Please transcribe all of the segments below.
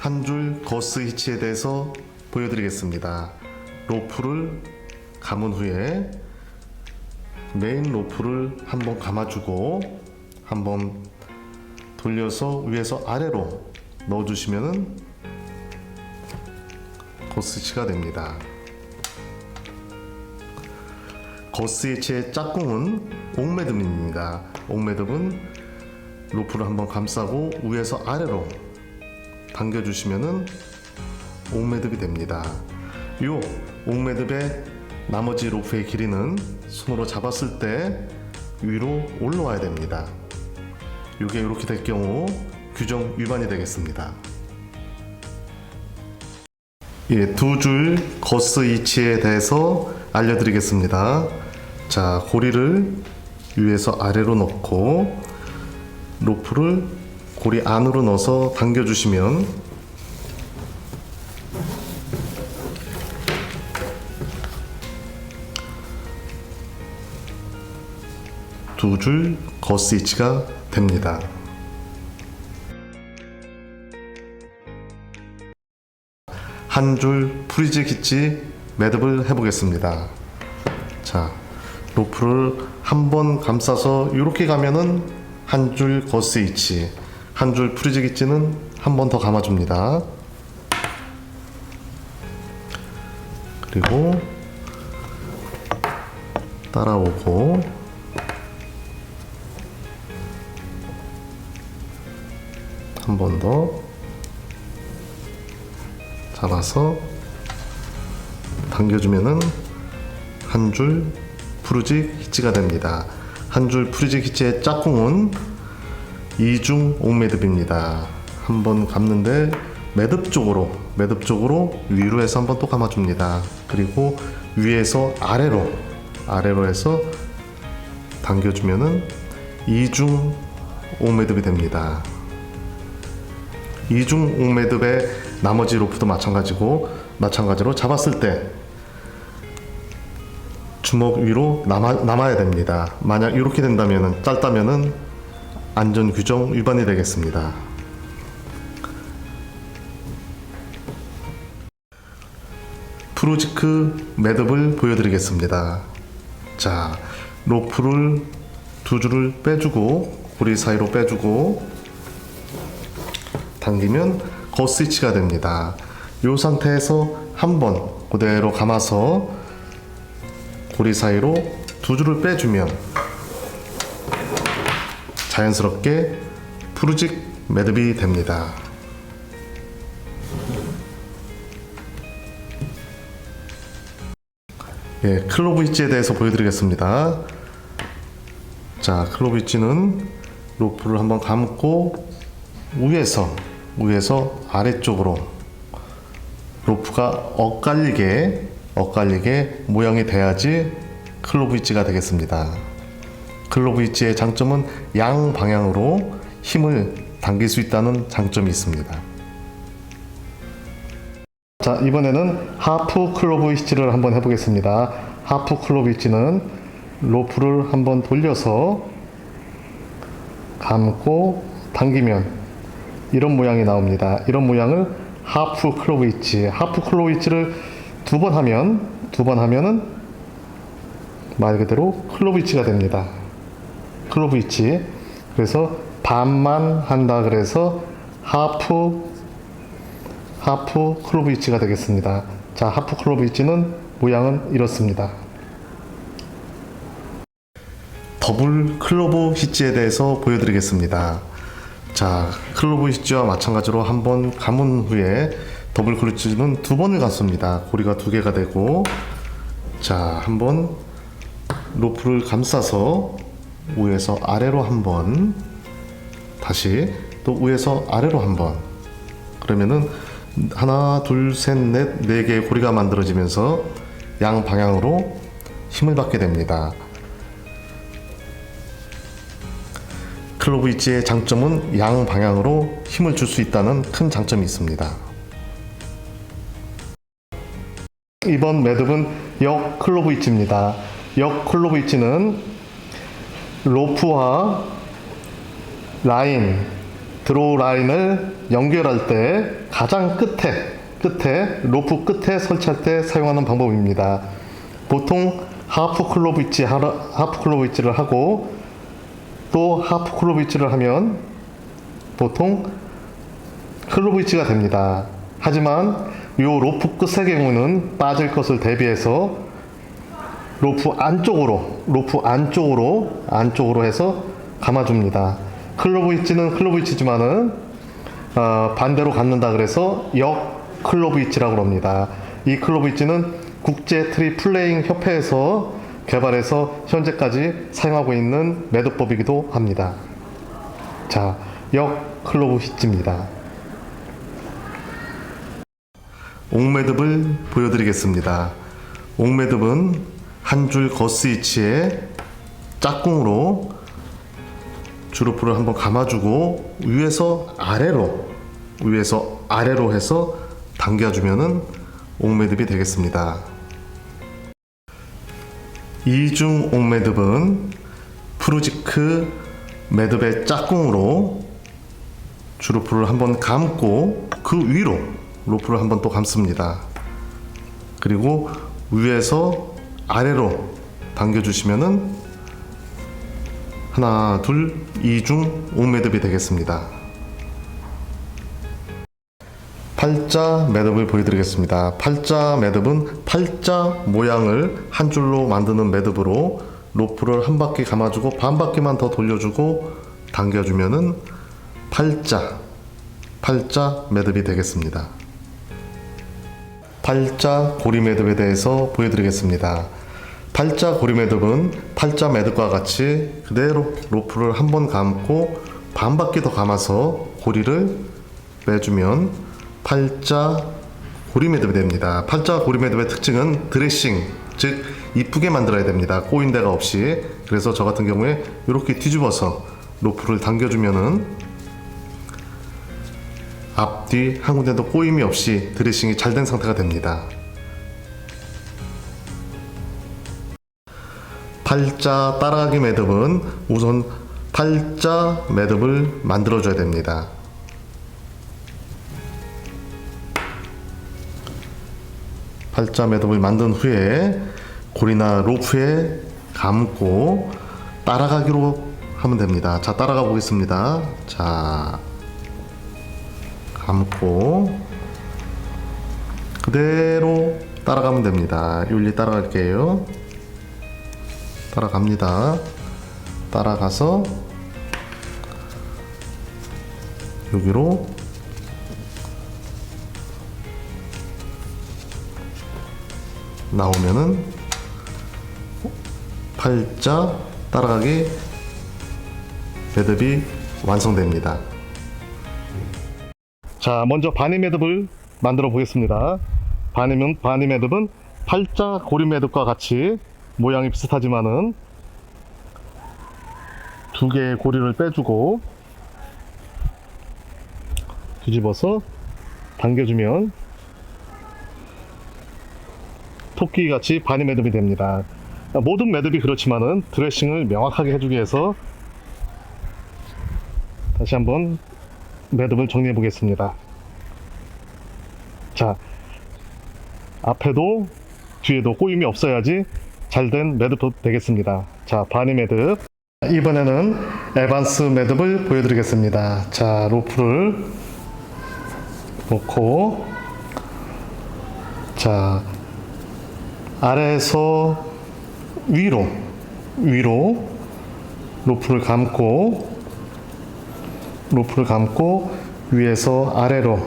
한 줄 거스 히치에 대해서 보여드리겠습니다. 로프를 감은 후에 메인 로프를 한번 감아주고 한번 돌려서 위에서 아래로 넣어주시면은 거스치가 됩니다. 거스히치의 짝꿍은 옥매듭입니다. 옥매듭은 로프를 한번 감싸고 위에서 아래로 당겨주시면은 옥매듭이 됩니다. 요 옥매듭의 나머지 로프의 길이는 손으로 잡았을 때 위로 올라와야 됩니다. 이게 이렇게 될 경우 규정 위반이 되겠습니다. 예, 두 줄 거스 이치에 대해서 알려드리겠습니다. 자, 고리를 위에서 아래로 넣고 로프를 고리 안으로 넣어서 당겨주시면 두 줄 거스 이치가 됩니다. 한 줄 프리즈 기치 매듭을 해보겠습니다. 자, 로프를 한 번 감싸서 이렇게 가면은 한 줄 거스 이치, 한 줄 프리즈 기치는 한 번 더 감아줍니다. 그리고 따라오고 한 번 더 잡아서 당겨주면은 한 줄 푸르지 히치가 됩니다. 한 줄 푸르지 히치의 짝꿍은 이중 옥매듭입니다. 한번 감는데 매듭 쪽으로 매듭 쪽으로 위로 해서 한번 또 감아줍니다. 그리고 위에서 아래로 아래로 해서 당겨주면은 이중 옥매듭이 됩니다. 이중 옥매듭의 나머지 로프도 마찬가지고 마찬가지로 잡았을 때 주먹 위로 남아, 남아야 됩니다. 만약 이렇게 된다면은 짧다면은 안전 규정 위반이 되겠습니다. 프로지크 매듭을 보여드리겠습니다. 자, 로프를 두 줄을 빼주고 고리 사이로 빼주고 당기면 거스위치가 됩니다. 이 상태에서 한 번 그대로 감아서 고리 사이로 두 줄을 빼주면 자연스럽게 푸르직 매듭이 됩니다. 예, 클로브 위치에 대해서 보여드리겠습니다. 자, 클로브 위치는 로프를 한번 감고 위에서 위에서 아래쪽으로 로프가 엇갈리게 엇갈리게 모양이 돼야지 클로브 위치가 되겠습니다. 클로브 위치의 장점은 양 방향으로 힘을 당길 수 있다는 장점이 있습니다. 자, 이번에는 하프 클로브 위치를 한번 해보겠습니다. 하프 클로브 위치는 로프를 한번 돌려서 감고 당기면 이런 모양이 나옵니다. 이런 모양을 하프 클로브 위치, 하프 클로브 위치를 두 번 하면 두 번 하면은 말 그대로 클로브 위치가 됩니다. 클로브 위치. 그래서 반만 한다 그래서 하프 하프 클로브 위치가 되겠습니다. 자, 하프 클로브 위치는 모양은 이렇습니다. 더블 클로브 히치에 대해서 보여드리겠습니다. 자, 클로브 히치와 마찬가지로 한 번 감은 후에 더블 클로브 히치는 두 번을 감습니다. 고리가 두 개가 되고, 자, 한번 로프를 감싸서 위에서 아래로 한번, 다시 또 위에서 아래로 한번, 그러면은 하나, 둘, 셋, 넷, 네 개의 고리가 만들어지면서 양 방향으로 힘을 받게 됩니다. 클로브 위치의 장점은 양 방향으로 힘을 줄 수 있다는 큰 장점이 있습니다. 이번 매듭은 역 클로브 위치입니다. 역 클로브 위치는 로프와 라인 드로우 라인을 연결할 때 가장 끝에 끝에 로프 끝에 설치할 때 사용하는 방법입니다. 보통 하프 클로브 위치 하프 클로브 위치를 하고 또 하프 클로브 위치를 하면 보통 클로브 위치가 됩니다. 하지만 이 로프 끝의 경우는 빠질 것을 대비해서 로프 안쪽으로 로프 안쪽으로 안쪽으로 해서 감아줍니다. 클로브 위치는 클로브 위치지만은 어, 반대로 갖는다 그래서 역 클로브 위치라고 합니다. 이 클로브 위치는 국제 트리 플레잉 협회에서 개발해서 현재까지 사용하고 있는 매듭법이기도 합니다. 자, 역 클로브 위치입니다. 옥매듭을 보여드리겠습니다. 옥매듭은 한 줄 거스 위치에 짝꿍으로 주루프를 한번 감아주고 위에서 아래로 위에서 아래로 해서 당겨주면은 옥매듭이 되겠습니다. 이중 옥매듭은 프루지크 매듭의 짝꿍으로 주루프를 한번 감고 그 위로 로프를 한번 또 감습니다. 그리고 위에서 아래로 당겨주시면은 하나, 둘, 이중 옥매듭이 되겠습니다. 팔자 매듭을 보여드리겠습니다. 팔자 매듭은 팔자 모양을 한 줄로 만드는 매듭으로 로프를 한 바퀴 감아주고 반 바퀴만 더 돌려주고 당겨주면은 팔자, 팔자 매듭이 되겠습니다. 팔자 고리 매듭에 대해서 보여드리겠습니다. 팔자 고리 매듭은 팔자 매듭과 같이 그대로 로프를 한 번 감고 반 바퀴 더 감아서 고리를 빼주면 팔자 고리 매듭이 됩니다. 팔자 고리 매듭의 특징은 드레싱, 즉 이쁘게 만들어야 됩니다. 꼬인 데가 없이. 그래서 저 같은 경우에 이렇게 뒤집어서 로프를 당겨주면은 앞뒤 한 군데도 꼬임이 없이 드레싱이 잘 된 상태가 됩니다. 팔자 따라가기 매듭은 우선 팔자 매듭을 만들어줘야 됩니다. 팔자 매듭을 만든 후에 고리나 로프에 감고 따라가기로 하면 됩니다. 자, 따라가 보겠습니다. 자, 감고 그대로 따라가면 됩니다. 윤리 따라갈게요. 따라갑니다. 따라가서 여기로 나오면은 팔자 따라가기 매듭이 완성됩니다. 자, 먼저 바니 매듭을 만들어 보겠습니다. 바니, 매듭은 팔자 고리 매듭과 같이 모양이 비슷하지만은 두 개의 고리를 빼주고 뒤집어서 당겨주면 토끼 같이 바니 매듭이 됩니다. 모든 매듭이 그렇지만은 드레싱을 명확하게 해주기 위해서 다시 한번 매듭을 정리해 보겠습니다. 자, 앞에도 뒤에도 꼬임이 없어야지 잘된 매듭도 되겠습니다. 자, 바니 매듭. 이번에는 에반스 매듭을 보여드리겠습니다. 자, 로프를 놓고, 자, 아래에서 위로, 위로 로프를 감고, 로프를 감고, 위에서 아래로,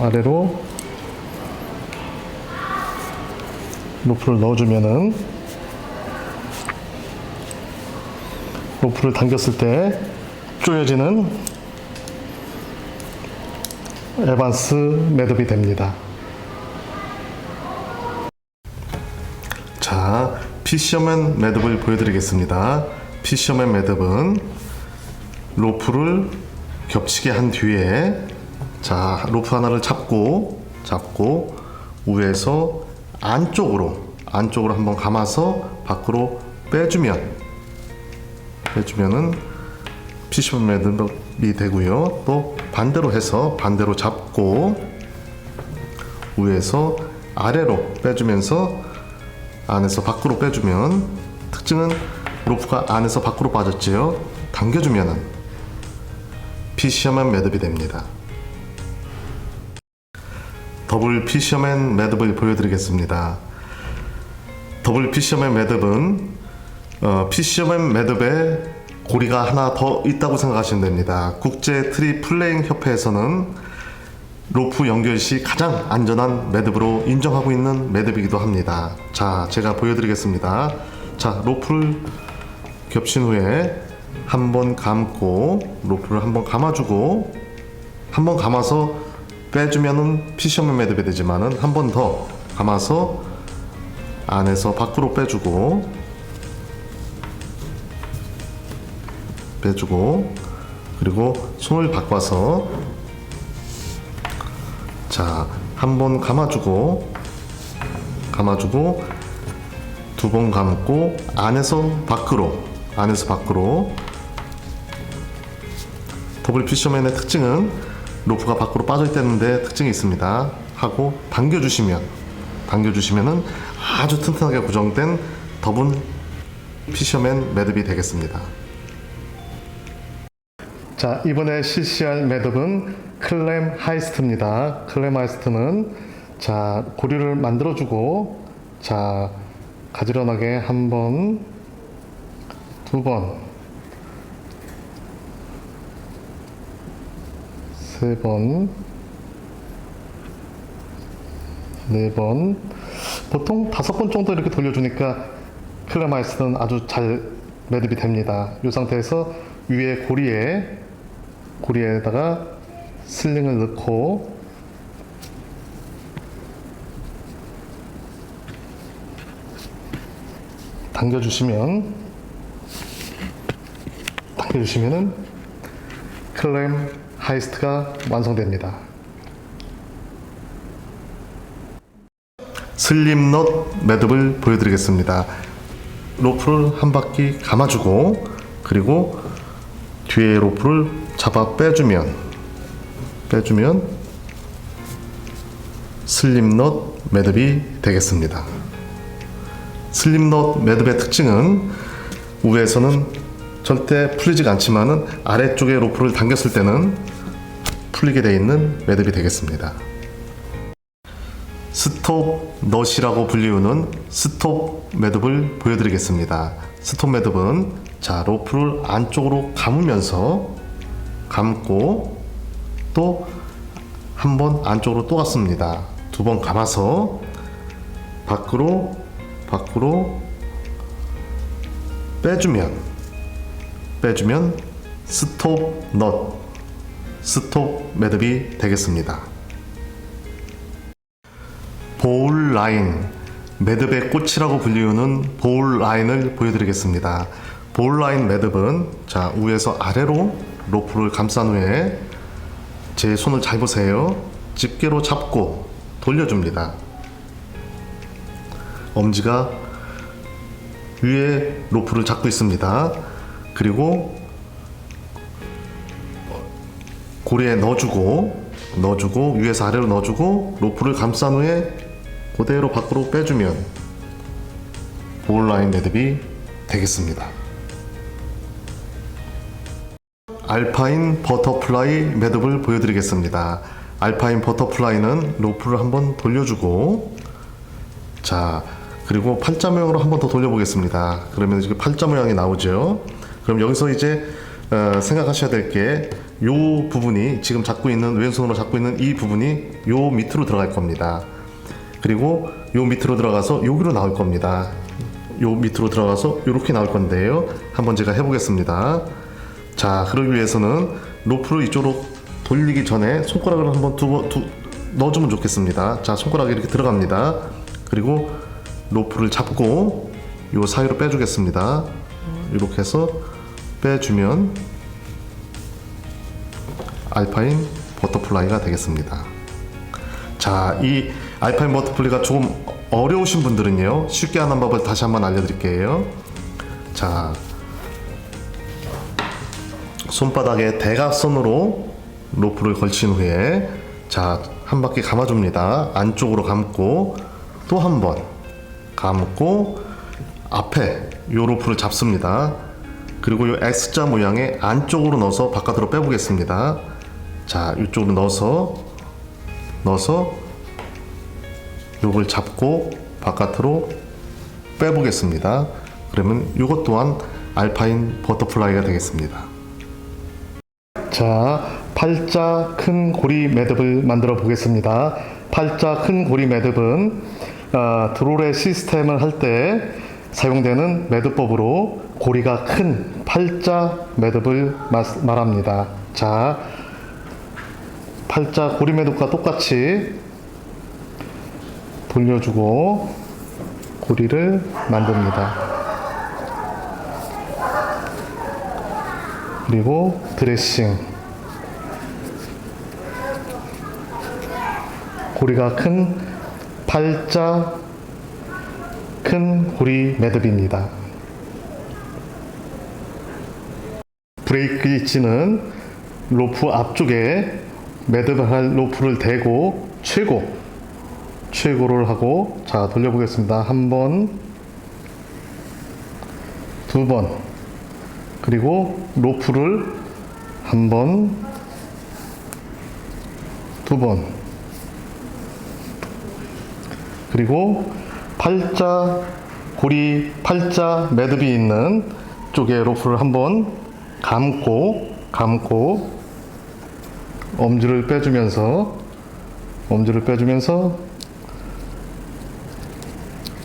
아래로 로프를 넣어주면은 로프를 당겼을 때 조여지는 에반스 매듭이 됩니다. 자, 피셔맨 매듭을 보여드리겠습니다. 피셔맨 매듭은 로프를 겹치게 한 뒤에 자, 로프 하나를 잡고 잡고 위에서 안쪽으로 안쪽으로 한번 감아서 밖으로 빼주면 빼주면은 피시번 매듭이 되고요. 또 반대로 해서 반대로 잡고 위에서 아래로 빼주면서 안에서 밖으로 빼주면 특징은 로프가 안에서 밖으로 빠졌지요. 당겨주면은 피시어맨 매듭이 됩니다. 더블 피셔맨 매듭을 보여드리겠습니다. 더블 피셔맨 매듭은 어, 피셔맨 매듭에 고리가 하나 더 있다고 생각하시면 됩니다. 국제 트리 플레잉 협회에서는 로프 연결 시 가장 안전한 매듭으로 인정하고 있는 매듭이기도 합니다. 자, 제가 보여드리겠습니다. 자, 로프를 겹친 후에 한번 감고 로프를 한번 감아주고 한번 감아서 빼주면은 피셔맨 매듭이 되지만은 한 번 더 감아서 안에서 밖으로 빼주고 빼주고 그리고 손을 바꿔서 자 한 번 감아주고 감아주고 두 번 감고 안에서 밖으로 안에서 밖으로 더블 피셔맨의 특징은 로프가 밖으로 빠져 있다는데 특징이 있습니다. 하고 당겨주시면 당겨주시면은 아주 튼튼하게 고정된 더블 피셔맨 매듭이 되겠습니다. 자 이번에 실시할 매듭은 클램 하이스트입니다. 클램 하이스트는 자 고리를 만들어주고 자 가지런하게 한 번, 두 번, 세 번, 네 번, 보통 다섯 번 정도 이렇게 돌려주니까 클레마이스는 아주 잘 매듭이 됩니다. 이 상태에서 위에 고리에 고리에다가 슬링을 넣고 당겨주시면 당겨주시면은 클램 하이스트가 완성됩니다. 슬림넛 매듭을 보여드리겠습니다. 로프를 한 바퀴 감아주고 그리고 뒤에 로프를 잡아 빼주면 빼주면 슬림넛 매듭이 되겠습니다. 슬림넛 매듭의 특징은 위에서는 절대 풀리지가 않지만은 아래쪽에 로프를 당겼을 때는 풀리게 되어 있는 매듭이 되겠습니다. 스톱 넛이라고 불리우는 스톱 매듭을 보여드리겠습니다. 스톱 매듭은 자 로프를 안쪽으로 감으면서 감고 또 한 번 안쪽으로 또 갔습니다. 두 번 감아서 밖으로 밖으로 빼주면 빼주면 스톱 넛 스톱 매듭이 되겠습니다. 보울 라인 매듭의 꽃이라고 불리우는 보울 라인을 보여드리겠습니다. 보울 라인 매듭은 자 위에서 아래로 로프를 감싼 후에 제 손을 잘 보세요. 집게로 잡고 돌려줍니다. 엄지가 위에 로프를 잡고 있습니다. 그리고 고리에 넣어주고 넣어주고 위에서 아래로 넣어주고 로프를 감싼 후에 그대로 밖으로 빼주면 볼라인 매듭이 되겠습니다. 알파인 버터플라이 매듭을 보여드리겠습니다. 알파인 버터플라이는 로프를 한번 돌려주고 자 그리고 팔자 모양으로 한번 더 돌려보겠습니다. 그러면 지금 팔자 모양이 나오죠. 그럼 여기서 이제 어, 생각하셔야 될게 요 부분이 지금 잡고 있는 왼손으로 잡고 있는 이 부분이 요 밑으로 들어갈 겁니다. 그리고 요 밑으로 들어가서 여기로 나올 겁니다. 요 밑으로 들어가서 이렇게 나올 건데요. 한번 제가 해보겠습니다. 자, 그러기 위해서는 로프를 이쪽으로 돌리기 전에 손가락을 한번 두 번, 두, 넣어주면 좋겠습니다. 자, 손가락이 이렇게 들어갑니다. 그리고 로프를 잡고 요 사이로 빼주겠습니다. 이렇게 해서 빼주면 알파인 버터플라이가 되겠습니다. 자, 이 알파인 버터플라이가 조금 어려우신 분들은요, 쉽게 하는 법을 다시 한번 알려드릴게요. 자, 손바닥에 대각선으로 로프를 걸친 후에 자, 한 바퀴 감아줍니다. 안쪽으로 감고 또 한 번 감고 앞에 요 로프를 잡습니다. 그리고 요 X자 모양의 안쪽으로 넣어서 바깥으로 빼보겠습니다. 자, 이쪽으로 넣어서 넣어서 요걸 잡고 바깥으로 빼보겠습니다. 그러면 이것 또한 알파인 버터플라이가 되겠습니다. 자, 팔자 큰 고리 매듭을 만들어 보겠습니다. 팔자 큰 고리 매듭은 어, 드롤의 시스템을 할 때 사용되는 매듭법으로 고리가 큰 팔자 매듭을 마- 말합니다. 자, 팔자 고리 매듭과 똑같이 돌려주고 고리를 만듭니다. 그리고 드레싱 고리가 큰 팔자 큰 고리 매듭입니다. 브레이크 위치는 로프 앞쪽에 매듭을 할 로프를 대고 최고 최고를 하고 자 돌려보겠습니다. 한 번, 두 번, 그리고 로프를 한 번, 두 번, 그리고 팔자 고리 팔자 매듭이 있는 쪽에 로프를 한 번 감고 감고 엄지를 빼주면서 엄지를 빼주면서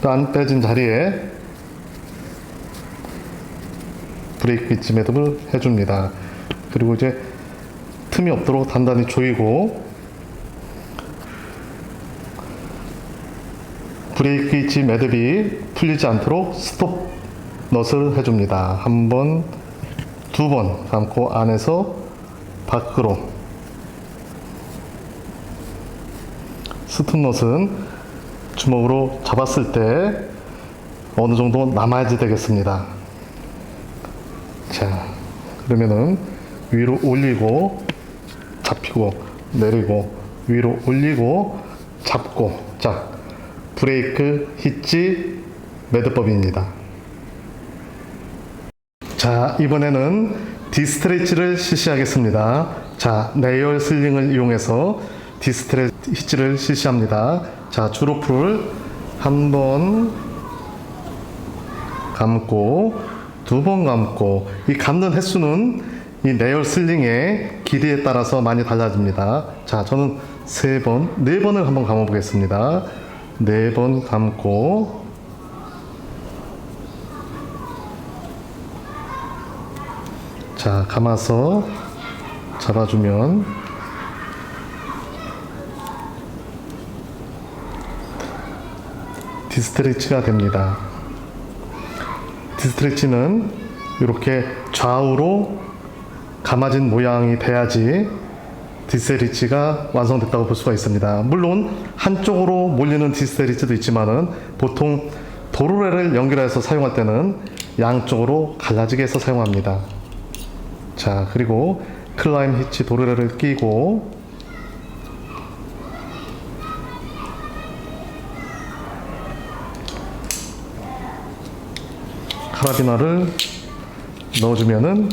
또안 빼진 자리에 브레이크 위치 매듭을 해줍니다. 그리고 이제 틈이 없도록 단단히 조이고 브레이크 위치 매듭이 풀리지 않도록 스톱 넛을 해줍니다. 한 번, 두 번 감고 안에서 밖으로 스톱 넛은 주먹으로 잡았을 때 어느 정도 남아야지 되겠습니다. 자, 그러면은 위로 올리고 잡히고 내리고 위로 올리고 잡고 자 브레이크 히치 매듭법입니다. 자 이번에는 디스트레치를 실시하겠습니다. 자 내열 슬링을 이용해서 디스트레치를 실시합니다. 자 주로프를 한번 감고 두 번 감고 이 감는 횟수는 이 내열 슬링의 길이에 따라서 많이 달라집니다. 자, 저는 세 번, 네 번을 한번 감아 보겠습니다. 네 번 감고 자, 감아서 잡아주면 디스트레치가 됩니다. 디스트레치는 이렇게 좌우로 감아진 모양이 돼야지 디스트레치가 완성됐다고 볼 수가 있습니다. 물론 한쪽으로 몰리는 디스트레치도 있지만은 보통 도로래를 연결해서 사용할 때는 양쪽으로 갈라지게 해서 사용합니다. 자, 그리고 클라임 히치 도르래를 끼고 카라비나를 넣어주면은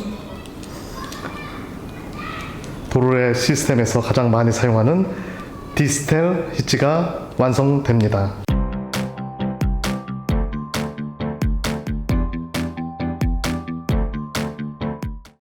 도르래 시스템에서 가장 많이 사용하는 디스텔 히치가 완성됩니다.